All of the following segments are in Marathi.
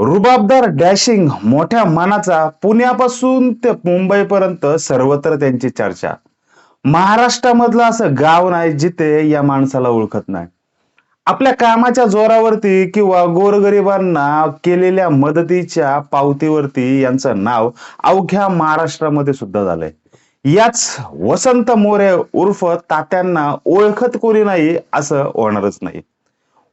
रुबाबदार डॅशिंग मोठ्या मानाचा पुण्यापासून ते मुंबईपर्यंत सर्वत्र त्यांची चर्चा. महाराष्ट्रामधलं असं गाव नाही जिथे या माणसाला ओळखत नाही. आपल्या कामाच्या जोरावरती किंवा गोरगरिबांना केलेल्या मदतीच्या पावतीवरती यांचं नाव अवघ्या महाराष्ट्रामध्ये सुद्धा झालंय. याच वसंत मोरे उर्फ तात्यांना ओळखत कोणी नाही असं होणारच नाही.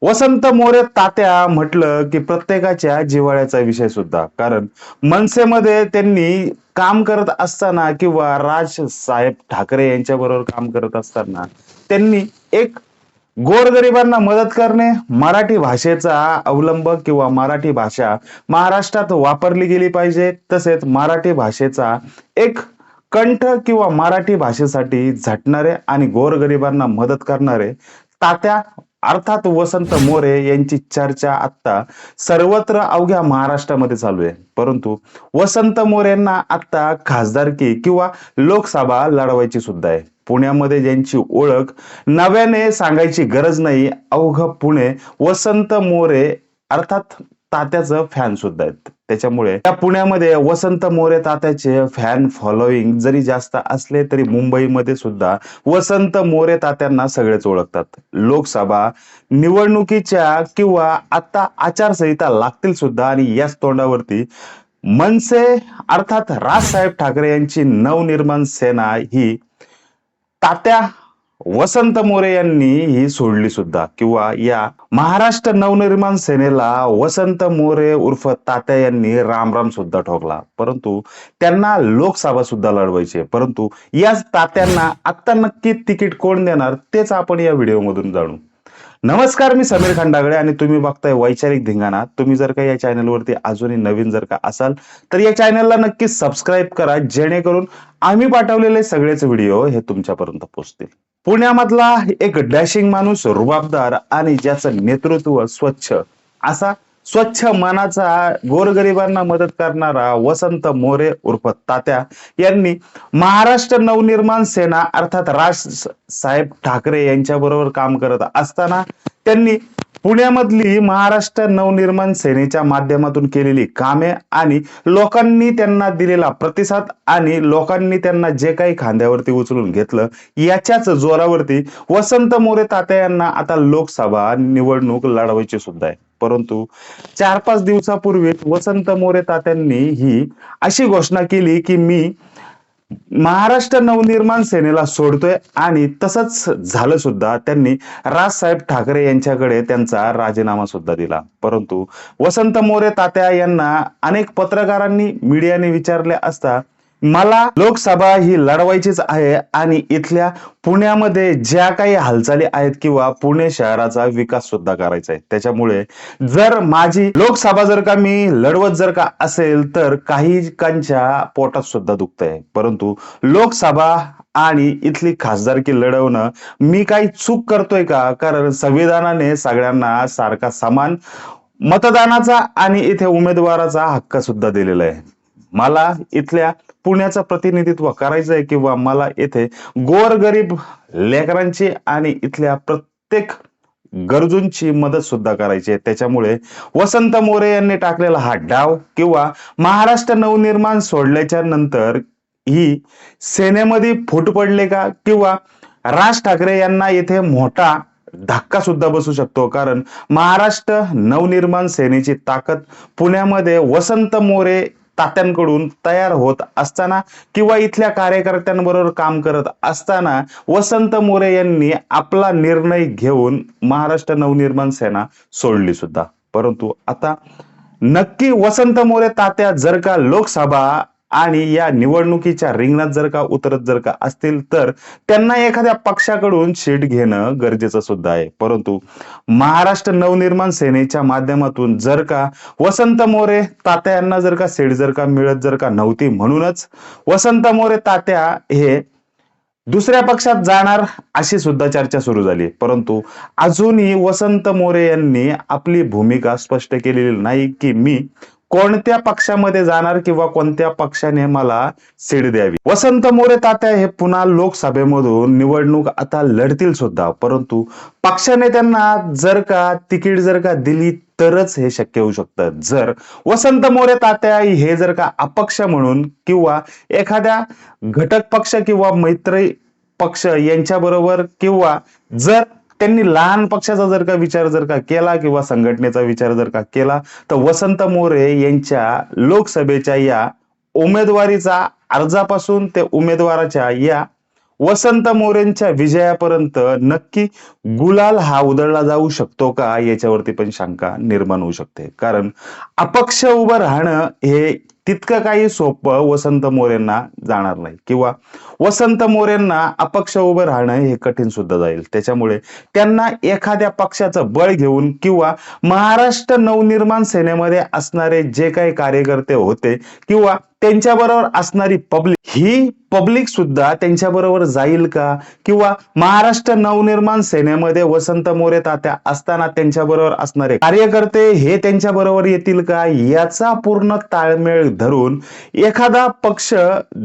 वसंत मोरे तात्या म्हटलं की प्रत्येकाच्या जिव्हाळ्याचा विषय सुद्धा. कारण मनसेमध्ये त्यांनी काम करत असताना किंवा राज साहेब ठाकरे यांच्या बरोबर काम करत असताना त्यांनी एक गोरगरिबांना मदत करणे मराठी भाषेचा अवलंब किंवा मराठी भाषा महाराष्ट्रात वापरली गेली पाहिजे तसेच मराठी भाषेचा एक कंठ किंवा मराठी भाषेसाठी झटणारे आणि गोरगरिबांना मदत करणारे तात्या अर्थात वसंत मोरे यांची चर्चा आता सर्वत्र अवघ्या महाराष्ट्रामध्ये चालू आहे. परंतु वसंत मोरेंना आता खासदारकी किंवा लोकसभा लढवायची सुद्धा आहे. पुण्यामध्ये ज्यांची ओळख नव्याने सांगायची गरज नाही अवघ पुणे वसंत मोरे अर्थात तात्याचं फॅन सुद्धा आहेत. त्याच्यामुळे त्या पुण्यामध्ये वसंत मोरे तात्याचे फॅन फॉलोईंग जरी जास्त असले तरी मुंबईमध्ये सुद्धा वसंत मोरे तात्यांना सगळेच ओळखतात. लोकसभा निवडणुकीच्या किंवा आता आचारसंहिता लागतील सुद्धा आणि याच तोंडावरती मनसे अर्थात राजसाहेब ठाकरे यांची नवनिर्माण सेना ही तात्या वसंत मोरे यांनी ही सोडली सुद्धा. किंवा या महाराष्ट्र नवनिर्माण सेनेला वसंत मोरे उर्फ तात्या यांनी रामराम सुद्धा ठोकला. परंतु त्यांना लोकसभा सुद्धा लढवायची आहे. परंतु याच तात्यांना आत्ता नक्की तिकीट कोण देणार तेच आपण या व्हिडिओमधून जाणू. नमस्कार मी समीर खंडागळे आणि तुम्ही बघताय वैचारिक धिंगाणा. तुम्ही जर का या चॅनलवरती अजूनही नवीन जर का असाल तर या चॅनलला नक्की सबस्क्राईब करा जेणेकरून आम्ही पाठवलेले सगळेच व्हिडिओ हे तुमच्यापर्यंत पोहोचतील. पुण्यामधला एक डॅशिंग माणूस रुबाबदार आणि ज्याचं नेतृत्व स्वच्छ असा स्वच्छ मनाचा गोरगरिबांना मदत करणारा वसंत मोरे उर्फ तात्या यांनी महाराष्ट्र नवनिर्माण सेना अर्थात राज साहेब ठाकरे यांच्याबरोबर काम करत असताना त्यांनी पुण्यामधली महाराष्ट्र नवनिर्माण सेनेच्या माध्यमातून केलेली कामे आणि लोकांनी त्यांना दिलेला प्रतिसाद आणि लोकांनी त्यांना जे काही खांद्यावरती उचलून घेतलं याच्याच जोरावरती वसंत मोरे तात्या यांना आता लोकसभा निवडणूक लढवायची सुद्धा आहे. परंतु चार पाच दिवसापूर्वी वसंत मोरे तात्यांनी ही अशी घोषणा केली की मी महाराष्ट्र नवनिर्माण सेनेला सोडतोय आणि तसंच झालं सुद्धा. त्यांनी राजसाहेब ठाकरे यांच्याकडे त्यांचा राजीनामा सुद्धा दिला. परंतु वसंत मोरे तात्या यांना अनेक पत्रकारांनी मीडियाने विचारले असता मला लोकसभा ही लढवायचीच आहे आणि इथल्या पुण्यामध्ये ज्या काही हालचाली आहेत किंवा पुणे शहराचा विकास सुद्धा करायचा आहे. त्याच्यामुळे जर माझी लोकसभा जर का मी लढवत जर का असेल तर काही कांच्या पोटात सुद्धा दुखत आहे परंतु लोकसभा आणि इथली खासदारकी लढवणं मी काही चूक करतोय का? कारण संविधानाने सगळ्यांना सारखा समान मतदानाचा आणि इथे उमेदवाराचा हक्क सुद्धा दिलेला आहे. मला इथल्या पुण्याचं प्रतिनिधित्व करायचं आहे किंवा मला येथे गोरगरीब लेकरांची आणि इथल्या प्रत्येक गरजूंची मदत सुद्धा करायची आहे त्याच्यामुळे वसंत मोरे यांनी टाकलेला हा डाव किंवा महाराष्ट्र नवनिर्माण सोडल्याच्या नंतर ही सेनेमध्ये फूट पडले का किंवा राज ठाकरे यांना येथे मोठा धक्का सुद्धा बसू शकतो. कारण महाराष्ट्र नवनिर्माण सेनेची ताकद पुण्यामध्ये वसंत मोरे तात्यांकडून तयार होत असताना किंवा इथल्या कार्यकर्त्यांबरोबर काम करत असताना वसंत मोरे यांनी आपला निर्णय घेऊन महाराष्ट्र नवनिर्माण सेना सोडली सुद्धा. परंतु आता नक्की वसंत मोरे तात्या जर का लोकसभा आणि या निवडणुकीच्या रिंगणात जर का उतरत जर का असतील तर त्यांना एखाद्या पक्षाकडून सीट घेणं गरजेचं सुद्धा आहे. परंतु महाराष्ट्र नवनिर्माण सेनेच्या माध्यमातून जर का वसंत मोरे तात्या यांना जर का सीट जर का मिळत जर का नव्हती म्हणूनच वसंत मोरे तात्या हे दुसऱ्या पक्षात जाणार अशी सुद्धा चर्चा सुरू झाली. परंतु अजूनही वसंत मोरे यांनी आपली भूमिका स्पष्ट केलेली नाही की मी कोणत्या पक्षामध्ये जाणार किंवा कोणत्या पक्षाने मला सीट द्यावी? वसंत मोरे तात्या हे पुन्हा लोकसभेमधून निवडणूक आता लढतील सुद्धा. परंतु पक्षाने त्यांना जर का तिकीट जर का दिली तरच हे शक्य होऊ शकतं. जर वसंत मोरे तात्या हे जर का अपक्ष म्हणून किंवा एखाद्या घटक पक्ष किंवा मैत्री पक्ष यांच्या बरोबर किंवा जर त्यांनी लहान पक्षाचा जर का विचार जर का केला किंवा संघटनेचा विचार जर का केला तर वसंत मोरे यांच्या लोकसभेच्या या उमेदवारीचा अर्जापासून ते उमेदवाराच्या या वसंत मोरेंच्या विजयापर्यंत नक्की गुलाल हा उधळला जाऊ शकतो का? याच्यावरती पण शंका निर्माण होऊ शकते. कारण अपक्ष उभं राहणं हे तितकं काही सोपं वसंत मोरेंना जाणार नाही. किंवा वसंत मोरेंना अपक्ष उभं राहणं हे कठीण सुद्धा जाईल. त्याच्यामुळे त्यांना एखाद्या पक्षाचं बळ घेऊन किंवा महाराष्ट्र नवनिर्माण सेनेमध्ये असणारे जे काही कार्यकर्ते होते किंवा त्यांच्याबरोबर असणारी पब्लिक ही पब्लिक सुद्धा त्यांच्याबरोबर जाईल का? किंवा महाराष्ट्र नवनिर्माण सेनेमध्ये वसंत मोरे तात्या असताना त्यांच्याबरोबर असणारे कार्यकर्ते हे त्यांच्या बरोबर येतील का? याचा पूर्ण ताळमेळ धरून एखादा पक्ष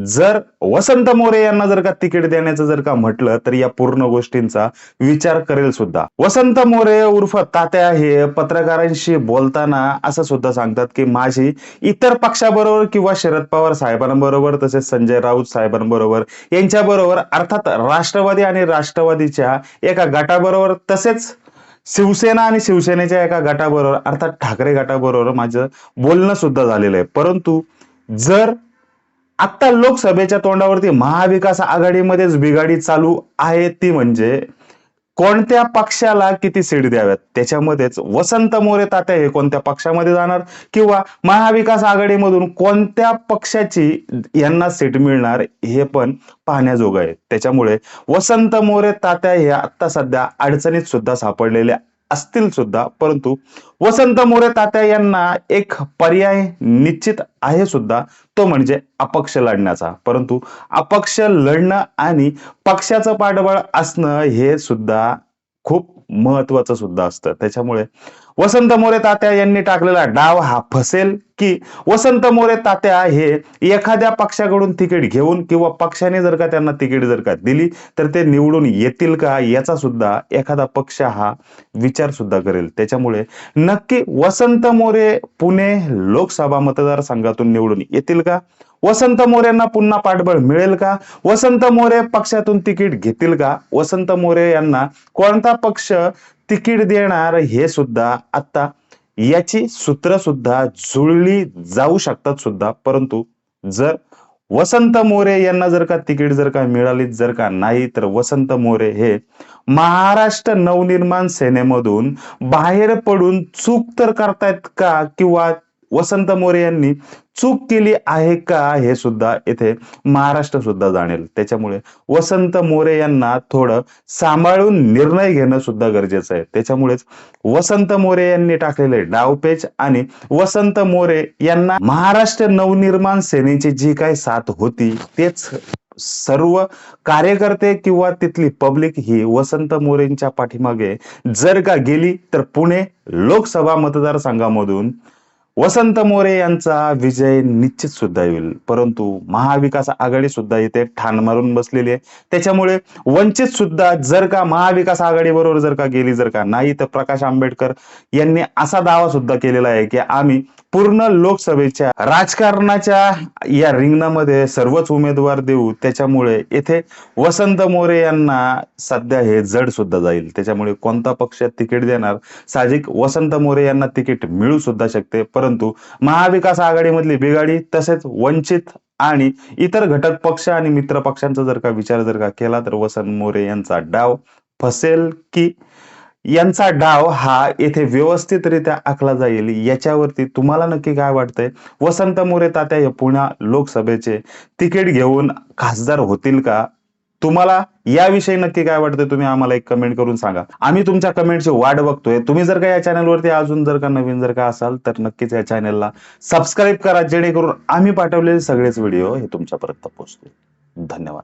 जर वसंत मोरे यांना जर का तिकीट देण्याचं जर का म्हटलं तर या पूर्ण गोष्टींचा विचार करेल सुद्धा. वसंत मोरे उर्फ तात्या हे पत्रकारांशी बोलताना असं सुद्धा सांगतात की माझी इतर पक्षाबरोबर किंवा शरद पवार साहेबांबरोबर तसेच संजय राऊत साहेबांबरोबर यांच्याबरोबर अर्थात राष्ट्रवादी आणि राष्ट्रवादीच्या एका गटाबरोबर तसेच शिवसेना आणि शिवसेनेच्या एका गटाबरोबर अर्थात ठाकरे गटाबरोबर माझं बोलणं सुद्धा झालेलं आहे. परंतु जर आता लोकसभेच्या तोंडावरती महाविकास आघाडीमध्येच बिघाडी चालू आहे ती म्हणजे कोणत्या पक्षाला किती सीट द्याव्यात? त्याच्यामध्येच वसंत मोरे तात्या हे कोणत्या पक्षामध्ये जाणार? किंवा महाविकास आघाडीमधून कोणत्या पक्षाची यांना सीट मिळणार हे पण पाहण्याजोगं आहे. त्याच्यामुळे वसंत मोरे तात्या हे आता सध्या अडचणीत सुद्धा सापडलेल्या असतील सुद्धा परंतु वसंत मोरे तात्या यांना एक पर्याय निश्चित आहे सुद्धा तो म्हणजे अपक्ष लढण्याचा. परंतु अपक्ष लढणं आणि पक्षाचं पाठबळ असणं हे सुद्धा खूप महत्वाचं सुद्धा असतं. त्याच्यामुळे वसंत मोरे तात्या यांनी टाकलेला डाव हा फसेल की वसंत मोरे तात्या हे एखाद्या पक्षाकडून तिकीट घेऊन किंवा पक्षाने जर का त्यांना तिकीट जर का दिली तर ते निवडून येतील का? याचा सुद्धा एखादा पक्ष हा विचार सुद्धा करेल. त्याच्यामुळे नक्की वसंत मोरे पुणे लोकसभा मतदारसंघातून निवडून येतील का? वसंत मोरेंना पुन्हा पाठबळ मिळेल का? वसंत मोरे पक्षातून तिकीट घेतील का? वसंत मोरे यांना कोणता पक्ष तिकीट देणार हे सुद्धा आता याची सूत्र सुद्धा जुळली जाऊ शकतात सुद्धा. परंतु जर वसंत मोरे यांना जर का तिकीट जर का मिळाली जर का नाही तर वसंत मोरे हे महाराष्ट्र नवनिर्माण सेनेमधून बाहेर पडून चूक तर करतायत का? किंवा वसंत मोरे यांनी चूक केली आहे का हे सुद्धा येथे महाराष्ट्र सुद्धा जाणेल. त्याच्यामुळे वसंत मोरे यांना थोडं सांभाळून निर्णय घेणं सुद्धा गरजेचं आहे. त्याच्यामुळेच वसंत मोरे यांनी टाकलेले डावपेच आणि वसंत मोरे यांना महाराष्ट्र नवनिर्माण सेनेची जी काही साथ होती तेच सर्व कार्यकर्ते किंवा तिथली पब्लिक ही वसंत मोरेंच्या पाठीमागे जर का गेली तर पुणे लोकसभा मतदारसंघामधून वसंत मोरे यांचा विजय निश्चित सुद्धा येईल. परंतु महाविकास आघाडी सुद्धा इथे ठाण मारून बसलेली आहे. त्याच्यामुळे वंचित सुद्धा जर का महाविकास आघाडी बरोबर जर का गेली जर का नाही तर प्रकाश आंबेडकर यांनी असा दावा सुद्धा केलेला आहे की आम्ही पूर्ण लोकसभेच्या राजकारणाच्या या रिंगणामध्ये सर्वच उमेदवार देऊ. त्याच्यामुळे येथे वसंत मोरे यांना सध्या हे जड सुद्धा जाईल. त्याच्यामुळे कोणता पक्ष तिकीट देणार? साहजिक वसंत मोरे यांना तिकीट मिळू सुद्धा शकते. परंतु परंतु महाविकास आघाडीमधली बिघाडी तसेच वंचित आणि इतर घटक पक्ष आणि मित्र पक्षांचा जर का विचार जर का केला तर वसंत मोरे यांचा डाव फसेल की यांचा डाव हा येथे व्यवस्थितरित्या आखला जाईल याच्यावरती तुम्हाला नक्की काय वाटतंय? वसंत मोरे तात्या हे पुन्हा लोकसभेचे तिकीट घेऊन खासदार होतील का? तुम्हाला याविषयी नक्की काय वाटतंय तुम्ही आम्हाला एक कमेंट करून सांगा. आम्ही तुमच्या कमेंटची वाट बघतोय. तुम्ही जर का या चॅनलवरती अजून जर का नवीन जर का असाल तर नक्कीच या चॅनलला सबस्क्राईब करा जेणेकरून आम्ही पाठवलेले सगळेच व्हिडिओ हे तुमच्यापर्यंत पोहोचतील. धन्यवाद.